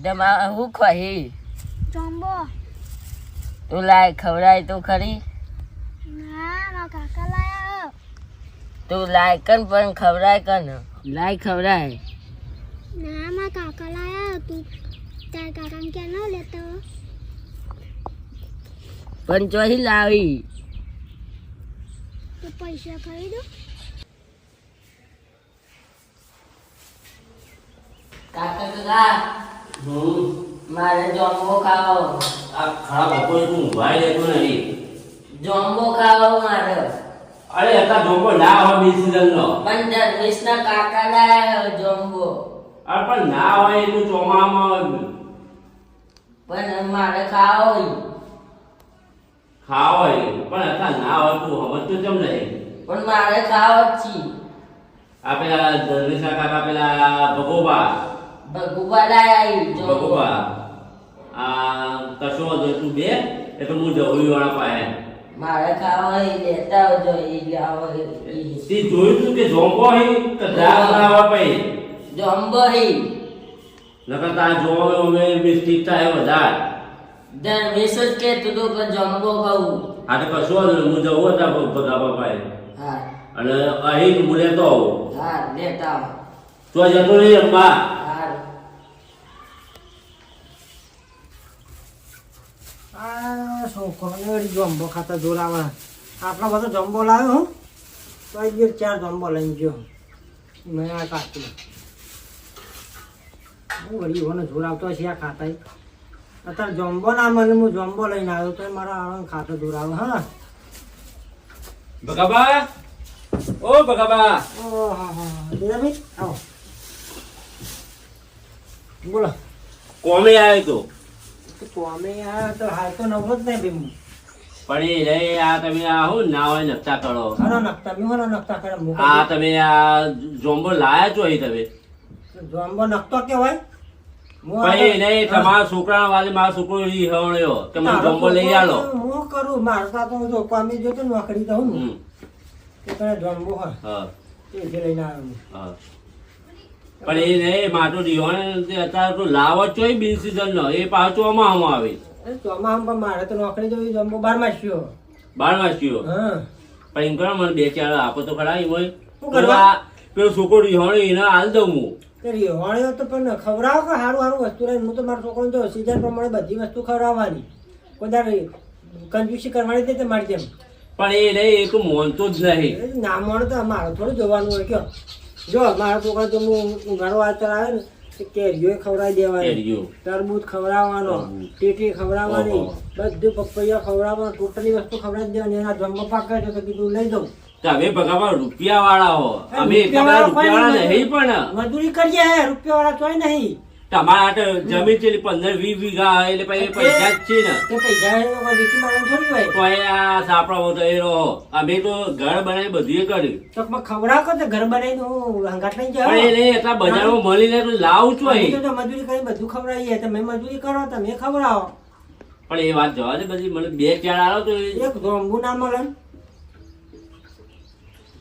તમારે હું ખોહી જોમ્બો તું લાય ખવડાય તો ખરી ના મારા કાકા લાયા તું લાય કન પણ ખવડાય કન લાય ખવડાય ના મારા કાકા લાયા તું તારા કાકાને ક્યાં ન લેતો પણ ચોહી લાવી તો પૈસા ખરીદો કાકા કાકા મારે જોમ્બો ખાવો. આ ખરાબ બપોરે તું ઊંઘાઈ લેતો નહીં જોમ્બો ખાવો મારે. અરે હતા જોકો ના હોય બે season નો પણ ના કાકા લાયા જોમ્બો. અરે પણ ના હોય એટલું ચોમામાં પણ મારે ખાવો ખાવો પણ હતા ના હોય તું સમજતો કેમ નહીં? પણ મારે ખાવો જ છી. આ પેલા ધર્મેશના કાકા પેલા ભગોબા. ભગુબા લાયા ઈ જોમ્બો આ કશો તું બે એ તો હું જવું વાળા પાસે મારે ખાવા ઈ લેતા આવજો ઈ લાવો તે જોયું તું કે જોંબો હે? કે દાળ બનાવવા પછી જોમ્બો ઈ નકર તાર જોવો અમે મિસ્ટેક થાય વધારે. જ કહેતું હતું કે જોમ્બો ખાવું. આ તો કશો હું જવું હતા ભગાબા પાસે હા. અને અહીં હું લેતો આવું. હા લેતા તો જતો નહીં અંબા હા આ છોકરોને જમ્બો ખાતા જોરાવા આપણો બધો જમ્બો લાવ્યો હું. તો એક બે ચાર જમ્બો લઈને ગયો. મેં આ કાચું હું વળી મને જોરાવતો છે આ ખાતા અત્યારે જમ્બો ના મને હું જમ્બો લઈને આવ્યો તો મારા આણંદ ખાતો જોરાવે હા. ભગાબા? ઓ ભગાબા! ઓ હા હા દીદાભાઈ આવો. બોલો. કોમે આવ્યો તો? તો અમે આ તો હાલ તો નવરો જ નહીં ભાઈ પણ રે આ તમે આ હું ના હોય નકતા કરો? હનો નખતા મેં હનો નખતા કરે આ તમે આ જોંબો લાયા છો અહીં તમે? જમ્બો નખતો કેવાય હું પણ નહીં તમારા છોકરા વાલે મારો છોકરો હવણ્યો કે મને તારો લઈ આલો. હું કરું? મારતા તો જો તો નોકરી કે તને જમ્બો હોય. હા. તે લઈને આવ્યો હા. પણ એ નહીં માટો રીહોણ તે અત્યારે તો લાવો છો એ બિન સિઝન નો. એ પાછો આમાં આવે. એ પણ મારે તો નોકરી જોઈ જમ્બો બાર માસ્યો બાર માસ્યો હા. પણ એમ કરો મને બે ચાર આપો તો ખરા એમ હોય. કરવા? પેલો છોકરો રીહોણ એને હાલ દઉં હું. તે તો પણ ખવડાવો કે સારું સારું વસ્તુ રહે. હું તો મારા છોકરાને તો સીઝન પ્રમાણે બધી વસ્તુ ખવડાવવાની. કોઈ કંજૂસી કરવાની તે મારી જેમ. પણ એ નહીં એ તો મોનતો જ નહીં. ના મોણ તો મારો થોડું જોવાનું હોય કયો. જો મારા છોકરા તો હું ઘણો વાંચર આવે ને કેરીઓ ખવડાવી દેવાની. તરબૂચ ખવડાવવાનો. ટેટી ખવડાવવાની બધું પપૈયા ખવડાવવાનું ટોટલી વસ્તુ ખવડાવી દેવાની એના જમવા પાકે છે તો કીધું લઈ દઉં તમે ભગવાન રૂપિયા વાળા હો. અમે રૂપિયા વાળા નહીં પણ. મજૂરી કરીએ રૂપિયા વાળા તોય નહીં. તમારા હાટે જમીન છે પંદર વીસ વીઘા એટલે પછી પૈસા જ છે ને. તે તો આ સાપડા હોતો એ રહો. અમે તો ઘર બનાવી બધું કર્યું. તો ખવડાવ તો ઘર બનાવીને હું હંગાટ એટલા બજારમાં મળીને તો લાવું છું અહીં. તો મજૂરી કરી બધું ખવડાવીએ. તમે મજૂરી કરો તમે ખવડાવો. પણ એ વાત જવા દે બધી. મને બે ચાર આવો તો એક ધોંગુ ના મળે.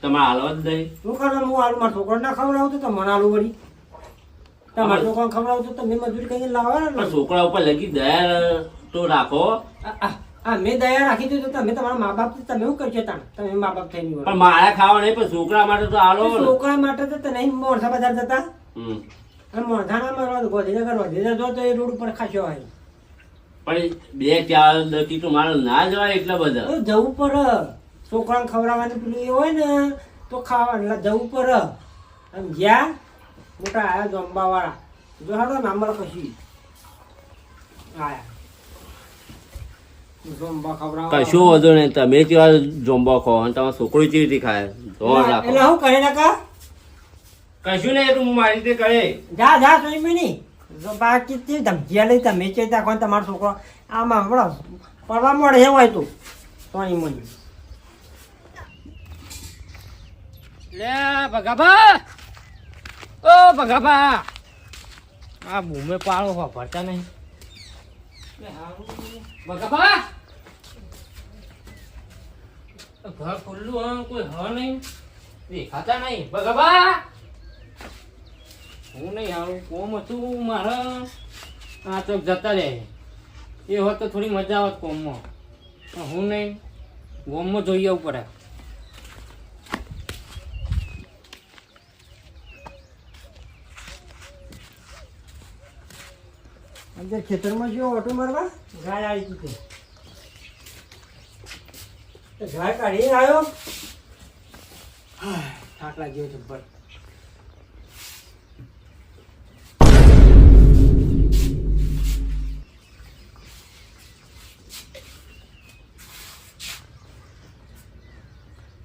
તમારે હાલવા જ નહીં. હું કરો હું હાલ મારા છોકરો ના ખવડાવું તો મને આલુ વળી. તમારા તમે મજૂરી પણ છોકરા ઉપર લગી દયા તો રાખો. આ- આ- આ મેં દયા રાખી દીધું તમે તમારા મા બાપ તમે શું કરશો તાણ? તમે મા બાપ થઈને વળો. પણ મારા ખાવા નહીં પણ છોકરા માટે તો આલો છોકરા માટે તો તને મોરસા બજાર જતા? અને મોરસાના ગોધીનગર ગોધીનગર જો તો એ રોડ ઉપર ખાશો હોય પણ બે ચાર દકી તો મારે ના જવાય એટલા બધા. જવું પર છોકરાને ખવડાવવાનું પેલું એ હોય ને તો ખાવા જવું પર. આમ જ્યાં મોટા આયા જમવા વાળા જો હાડો નામર કશી આયા. જમવા ખવડાવવા કશું વધુ નહીં તમે કેવા જોંબો ખો અને તમારો છોકરો કેવી રીતે ખાય? ધોર રાખો એટલે હું કરે નાકા? કશું નહીં એ મારી રીતે કરે. જા જા સોઈ મિની. જો બાકી તે ધમકીયા લઈ તમે ચેતા કોણ તમારો છોકરો. આમાં હમણાં પડવા મળે એવું હોય તું. લે ભગાભા! ઓ, ભગાભા. આ ભૂમે પાડો હો, ભરતા નહીં. ભગાભા. ઘર ખુલ્લું હા કોઈ હ નહીં. દેખાતા નહીં. ભગાભા. હું નહીં આવું, કોમ હતું મારા. આ ચોક જતા રહે. એ હોત તો થોડી મજા આવત કોમમાં. હું નહીં. ગોમમાં જોઈ આવવું પડે. અંદર ખેતરમાં જો ઓટો મારવા? ગાય આવી હતી તે ગાય કાઢી આવ્યો. હા, થાક લાગ્યો જબ્બર.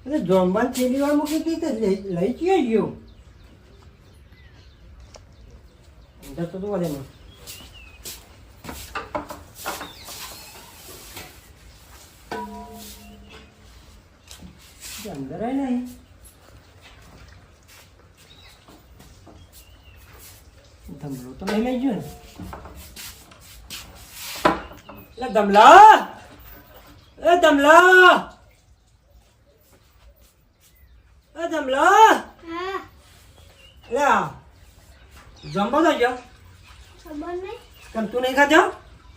અરે જોમવાન થેલી વાર મૂકી હતી તે લઈ લઈ ક્યાં ગયો. અંદર તો તું વધે નહીં તો ને એટલે ધમલા એ દમલા એ દમલા હા જમવા તો ખબર કેમ તું નહીં ખાધો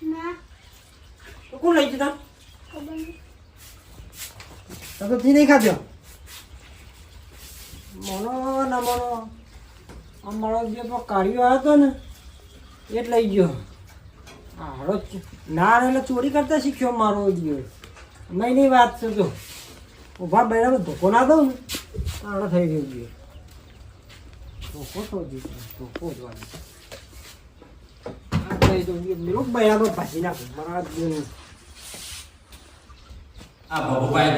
ના તો કોણ લઈ જતા તો નહીં ખાધો મનો ના મનો આ જે કાઢ્યો આવ્યો હતો ને એ જ લઈ ગયો. આ ના એટલે ચોરી કરતા શીખ્યો મારો ગયો નહીં વાત છે તો ઊભા બૈરામાં ધોકો ના દઉં ને. હાડો થઈ ગયો ગયો ધોકો તો ધોકો જ વાળો થઈ તો ગયો મેરો બૈરામાં ભાજી નાખું. મારા આ ભગવાન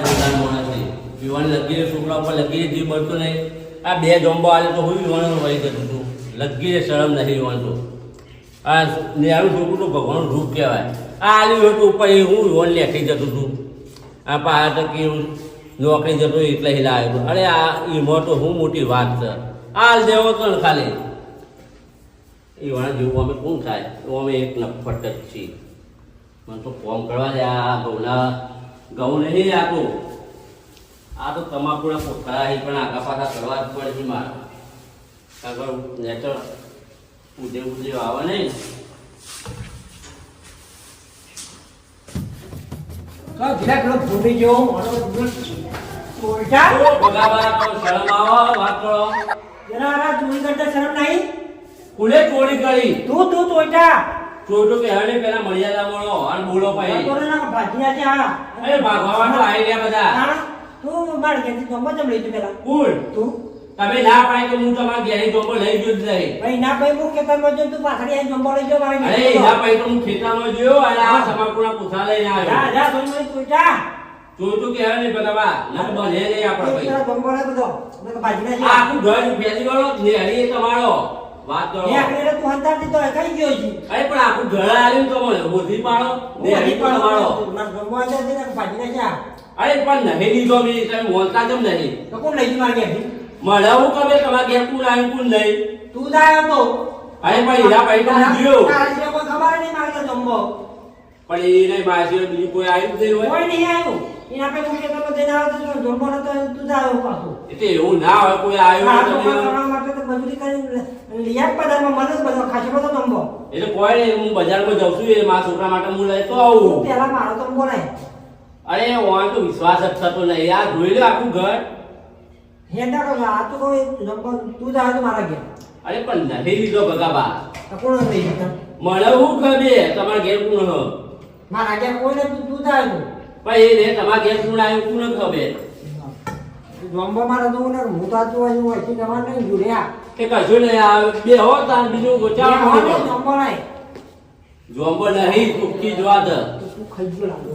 વિવાન લગીરે છોકરા ઉપર લગીરે જીવ મળતો નહીં. આ બે જમ્બો આલે તો હું વિવાન વહી જતું હતું શરમ નહીં વિવાન તો. આ નેરું છોકરું તો ભગવાનનું રૂપ કહેવાય. આ આલ્યું હતું એ હું લોન લેખી જતું હતું આ પાછા તકી હું નોકરી જતો એટલે હિલા આવ્યો. અરે આ એમાં તો હું મોટી વાત છે. આ દેવો ને ખાલી. એ વાળા જેવું અમે કોણ થાય? તો અમે એક નફટ જ છીએ. મને તો ફોન કરવા દે આ ઘઉંના ઘઉં નહીં આપો. આ તો તમાકુના પોખરા પણ આગા પાછા કરવા જ પડે છે મારે આગળ નેચર ઉદે ઉદે આવે નહીં. તો ધીરા પેલો ભૂલી ગયો? મોનો ઉલટા ઓ ભગાવા તો શરમ આવો વાત કરો. જરા આ ચોરી કરતા શરમ નહીં? કુલે ચોરી કરી? તું તું તોયટા ચોર તો કે પેલા મર્યાદા મળો અને બોલો ભાઈ. ના છે હા. અરે ભાગવાનો આવી ગયા બધા. તું માર લઈ તું પેલા. કુલ તું? તમે ના પાડે તો હું તમારા ઘેરી જોકો લઈ ગયો જ નહીં. ભાઈ ના ભાઈ હું ખેતરમાં જઉં તું પાછળ આવીને જમવા લઈ જાઓ મારે અરે ના ભાઈ તો હું ખેતરમાં જોયો અને આ તમાકુના પૂછા લઈને જા આવ્યો. જા તો મને તું જા. તું કે હવે નહીં ના તો બને નહીં આપણા ભાઈ. પેલા જમવા લે બધો. મેં તો ભાજી ના આ તું ઘર ફેરી વાળો નેહરી એ તમારો. વાત કરો. એ આખરે તું હંતાર દીધો એ કઈ ગયો છે. અરે પણ આખું ઘર આવ્યું પાડો. તમારો. મારે જમવા જાય ને ભાજી ના છે. અરે પણ નહીં લીધો બી તમે બોલતા કેમ નહીં? તો કોણ લઈ ગયું મારે મળાવું કમે તમારા ઘેર કોણ આવ્યું કોણ નહીં તું જાય તો. અરે પણ હીરા ભાઈ તો ગયો સિવાય કોઈ ખબર નહીં મારે તંબો પણ એ નહીં સિવાય બીજું કોઈ આવ્યું જ નહીં હોય. કોઈ નહીં આવ્યું એના પે હું ખેતરમાં જઈને આવ્યો તો જમવો નતો તું જ આવ્યો પાછું. એટલે એવું ના હોય કોઈ આવ્યું આ હોય તો. કરવા માટે તો મજૂરી કરીને લઈ આવ મને બધો ખાસો બધો જમવો એટલે કોઈ નહીં હું બજારમાં જાઉં છું એ મારા છોકરા માટે હું લઈ તો આવું. પહેલા મારો જમવો નહીં. અરે ઓન તો વિશ્વાસ જ થતો નહીં. આ જોઈ લો આખું ઘર. હેંડા તો આ તો કોઈ નંબર તું જા તો મારા ઘેર અરે પણ નહીં લીધો ભગાબા. તો કોણ નહીં હતા મને હું ખબર તમાર ઘેર કોણ હો મારા ઘેર કોઈને તું તું જા તો પણ એ રે તમારા ઘેર કોણ આવ્યું કોણ ખબર જમવો મારો તો ને હું તો આતું હોય કે તમાર નહીં જોડ્યા કે કશું નહીં આ બે હો તાર બીજું ગોચા જમવો નહીં જોંબો નહીં. કી જોવા વાત. તું ખાઈ ગયો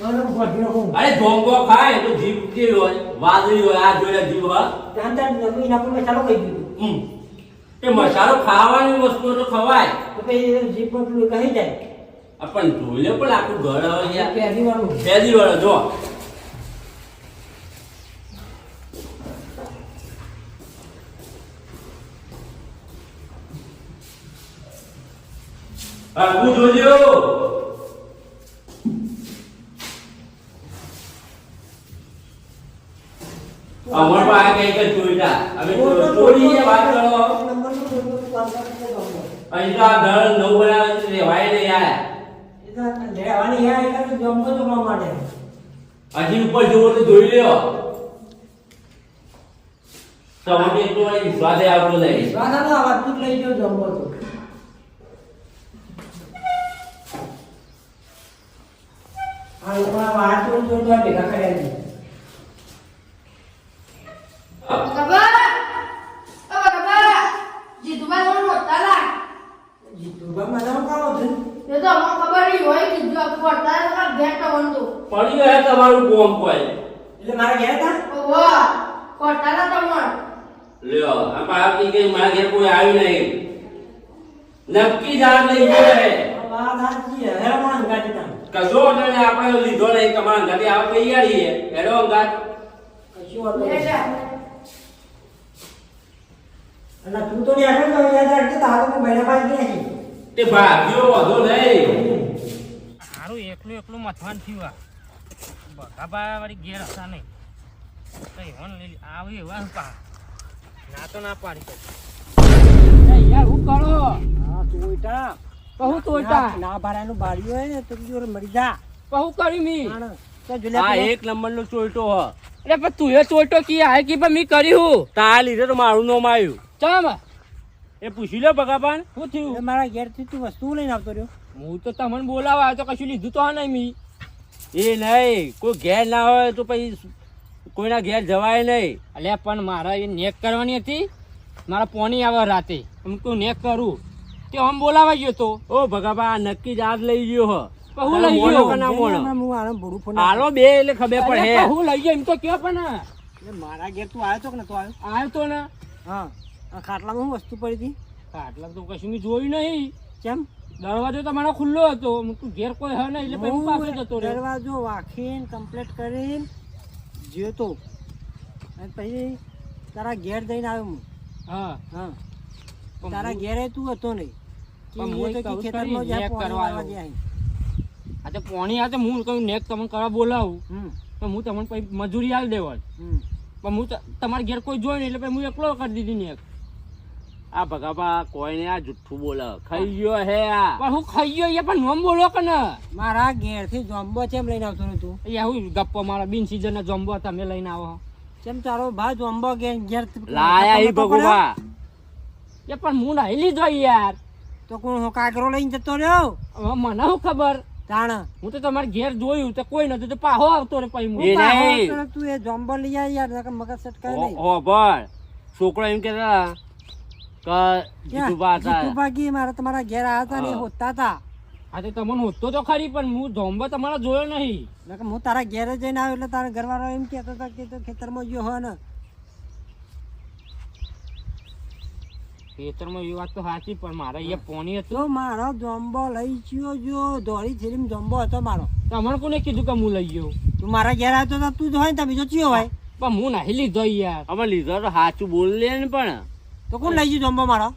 અરે ભોંગો ખાય તો જીભ કેવી હોય વાદળી હોય આ જોડે જીભ હા? ત્યાં ત્યાં જમીન આપણે મસાલો કહી દીધું હમ. એ મસાલો ખાવાની વસ્તુ તો ખવાય. તો પછી જીભ પર પેલું કહી જાય. પણ જોઈ લે પણ આખું ઘર હવે યાર પહેલી વાળું ફેરી વાળો જો આખું જોજો અમાર પાસે કઈ કઈ જોઈતા હવે ચોરી વાત કરો અહીં તો આ ઘર નવું બનાવે છે લેવાય નહીં આયા એ તો લેવાની યાર એટલે તો જમતો તો મારા માટે હજી ઉપર જુઓ તો જોઈ લ્યો. તમને એટલો અહીં વિશ્વાસે આવતો નહીં. રાધા તો આવા તું જ લઈ ગયો જમવો તો. આ ઉપર ચોરી ચોરી તો આ ભેગા કર્યા છે. જીતુભા મને કામ હતું. પડી હે તમારું બોમ્બ કોઈ. એટલે મારે ગયા હતા? લ્યો આ પાકી કે મારા ઘેર કોઈ આવ્યું નહીં. નક્કી જાણ લઈ ગયો હે આ વાત સાચી હે માં ગાડી તા કશો વાંધો આપણે લીધો નહીં તમારા ઘરે આવ તૈયારી હે હેડો અંગાત કશું વાંધો અને તું તો નહીં આગળ તો યાદ રાખજે તારો તો તે ભાગ્યો વધો નહીં. સારું એકલું એકલું મથવાન થયું આ. બગાબા વાળી ઘેર હતા નહીં. કઈ હોન લીલી આવી વાહ પા ના તો ના પાડી શકું. યાર હું કરો? હા ટોયટા કહું ટોયટા? ના- ના ભાડાનું બાળ્યું હોય ને તો જોડે મરી જા. કહું કરી મી? તાણ. તો જોલ્યા આ એક નંબર ચોઈટો હ. એટલે પણ તું એ ચોટો કી આ કી પણ મી કરી હું? તા લીધે તો મારું નામ આવ્યું. ચમ? એ પૂછી લો ભગાપાન શું થયું? મારા ઘેરથી તું વસ્તુ લઈને આવતો રહ્યો. હું તો તમને બોલાવા તો કશું લીધું તો નહીં મી. એ નહીં કોઈ ઘેર ના હોય તો પછી કોઈના ઘેર જવાય નહીં. અલ્યા પણ મારા એ નેક કરવાની હતી. મારા પોની આવે રાતે. હું તું નેક કરું. તે આમ બોલાવા ગયો તો? ઓ ભગાભા આ નક્કી જ આજ લઈ ગયો હ. હું લઈ ગયો? ના મોણો? હાલો બે એટલે ખબર પડે. હું લઈ ગયો એમ તો કયો પણ. મારા ઘેર તું આવ્યો તો કે નતો આવ્યો? આવ્યો તો ને. હા ખાટલામાં હું વસ્તુ પડી હતી? ખાટલા તો કશું મેં જોયું નહીં. કેમ? દરવાજો તમારો ખુલ્લો હતો. તું ઘેર કોઈ હે નહીં એટલે પછી હું જતો રહ્યો. દરવાજો વાખીને કમ્પ્લીટ કરીને જેતો અને પછી તારા ઘેર જઈને આવ્યો હું. હા. હા. તારા ઘેરે તું હતો નહીં. પણ તો. આ તો હું કહ્યું નેક તમને કરવા બોલાવું. તો હું તમને પછી મજૂરી દેવાય હમ. પણ હું તમારા ઘેર કોઈ જોઈ નહીં એટલે હું એકલો કરી દીધી નેક. આ ભગાપા કોઈને આ જુઠ્ઠું બોલે. ખાઈ ગયો હે આ. પણ હું ખાઈ ગયો એ પણ નોમ બોલો કે ને? મારા ઘેરથી જોમ્બો ચેમ લઈને આવતો ને તું? એ હું ગપ્પો મારા બિન સીઝન ના જમ્બો તમે લઈને આવો કેમ તારો ભા જોમ્બો ઘેર ઘેર લાયા એ ભગવા એ પણ હું નહીં લીધો યાર. તો કોણ હું કાગરો લઈને જતો રહ્યો? હવે મને શું ખબર? તાણ. હું તો તમારે ઘેર જોયું તો કોઈ નતું તો પાહો આવતો રે પછી હું. તું એ જોમ્બો લઈ આય યાર નકર મગજ સટકાય નહીં. હો બળ છોકરો એમ કેતા કે જીતુભા હતા. જીતુભા કી મારા તમારા ઘેર આવ્યા હતા ને હોતા હતા આ તો તમને હોતો તો ખરી પણ હું જોમ્બો તમારા જોયો નહીં. હું તારા ઘેર જઈને આવ્યો એટલે તારા ઘરવાળો એમ કહેતો હતો કે તું ખેતરમાં ગયો હો ને. ખેતરમાં એ વાત તો સાચી પણ મારે પોણી હતું. મારો જોમ્બો લઈ ગયો જો દોડી થેલીમ જોમ્બો હતો મારો. તમને કોને કીધું કે હું લઈ ગયો? તું મારા ઘેર આવ્યો તો તું જ હોય ને તમે બીજો ચિયો હોય. પણ હું નહીં લીધો યાર. અમે લીધો તો સાચું બોલ લે ને પણ. તો કોણ લઈ ગયું જમવા મારા?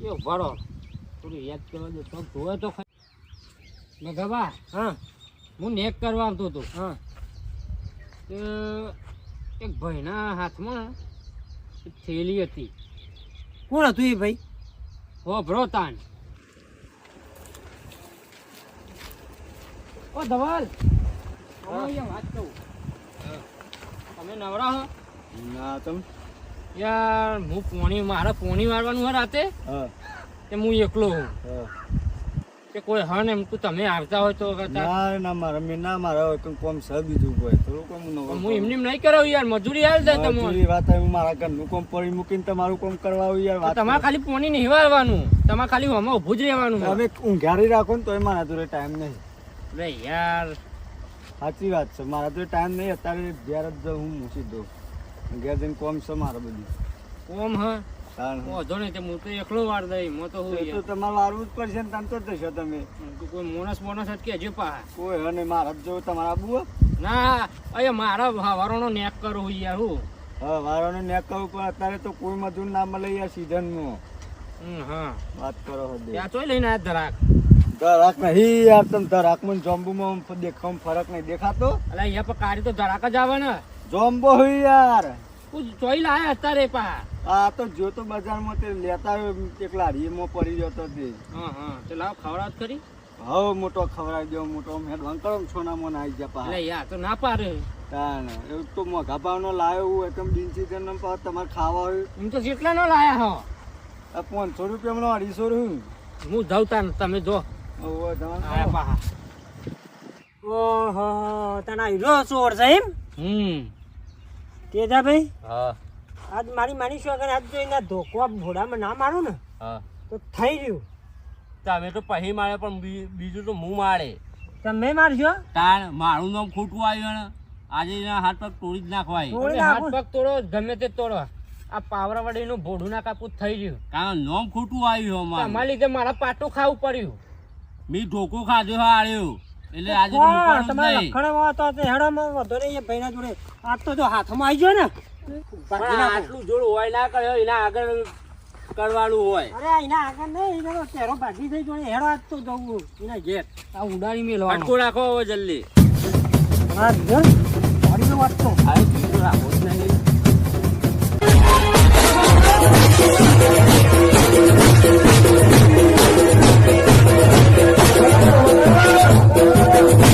એ ભરો થોડું યાદ કરવા દો તો જોયો તો મેઘાબા હા. હું નેક કરવા આવતો હતો. હા. તો એક ભાઈના હાથમાં એક થેલી હતી. કોણ હતું એ ભાઈ? હો ભરો તાન. ઓ ધવલ! વાત કહું તમે નવરા હો? ના તમ યાર હું પોણી મારે પોણી મારવાનું હોય રાતે? હા. કે હું એકલો હું. કે કોઈ હા ને તો તમે આવતા હોય તો ના ના મારા મેં ના મારા હોય કંઈ કોમ સર બીજું કોઈ. થોડું કોમ હું એમની નહીં કરાવું યાર મજૂરી હાલ દે તમારી વાત આવી, મારા ઘરનું કોમ પડી મૂકીને તમારું કોમ કરવા આવું યાર તમારે ખાલી પોણી નહીં વાળવાનું તમારે ખાલી આમાં ઊભું જ રહેવાનું. હવે ઊંઘારી રાખો ને તોય મારા જોડે ટાઈમ નહીં. અરે યાર. સાચી વાત છે મારા જોડે ટાઈમ નહીં અત્યારે ઘેર જ હું મૂકી દઉં. ઘેર જઈને કોમ છે મારે બધું. કોમ હા. વાંધો નહીં તે હું તો એકલો વાર દઈ મો તો હું તો તમારે વારવું જ પડશે ને તમ તો જશો તમે. કોઈ મોણસ મોણસ જ કહેજો પા કોઈ હે નહીં મારા જ તમારા આબુ ના અહીંયા મારા વારોનો નેક કરું યાર હું. હા વારોને નેક કરવું પણ અત્યારે તો કોઈ મજૂર ના મળે યાર સિઝનમાં હમ, હા. વાત કરો હદે ત્યાં તોય લઈને આ ધરાક. ધરાક નહીં યાર તમે ધરાક મને જોમ્બુમાં દેખાવ ફરક નહીં દેખાતો. અલા અહીંયા પર કાઢી તો ધરાક જ આવે ને. જોમ્બો હોય યાર. કાપુ ચોઈ લાયા અત્યારે પા આ તો જો તો બજારમાં તે લેતા એક લારીમાં પડી જતો તે. હા હા. તે લાવ ખવડાત કરી હવ મોટો ખવડાવી દો મોટો મેં અંકળ છોના મોન આવી ગયા પા યાર તો ના પાડે. તાણ એવું તો મોઘા ભાવનો લાવ્યો હું એકદમ બિનચીતર જન પા તમારે ખાવા હોય. હું તો જેટલા નો લાયા હો. આ પાંચસો રૂપિયાનો અઢીસો રૂપિયા હું. જવતા તમે જો. ઓહો, આયા. પા ઓહો તને હીરો ચોર છે એમ? હમ. તેજાભાઈ હા. આજ મારી માની શું આગળ આજ જોઈને ધોકો ભોડામાં ના મારું ને હા. તો થઈ રહ્યું. તમે તો પહી મારે પણ બીજું તો હું મારે તમે મારજો તાણ મારું નામ ખોટું આવ્યું ને આજે એના હાથ પગ તોડી જ નાખવાય. હાથ. પગ તોડો ગમે તે તોડો. આ પાવરાવાડી નું ભોડું ના કાપું થઈ ગયું. કારણ નામ ખોટું આવ્યું અમારે. લીધે મારા પાટું ખાવું પડ્યું. મી ઢોકો ખાધો આળ્યો એટલે આજે? તમારે નહીં. લખણ તો તે હેડોમાં વધો નહીં એ ભાઈના જોડે. આજ તો જો હાથમાં આવી ગયો ને. આટલું જોડ હોય ના કર્યો એના આગળ કરવાનું હોય. અરે એના આગળ નહીં એનો તો ચહેરો ભાગી થઈ જોડે. હેડો આજ તો જવું. એના ઘેર. આ ઉડાડી મેલો અટકો રાખો હવે જલ્દી. હા ઘર તો વાત તો. આ રાખો જ નહીં. Música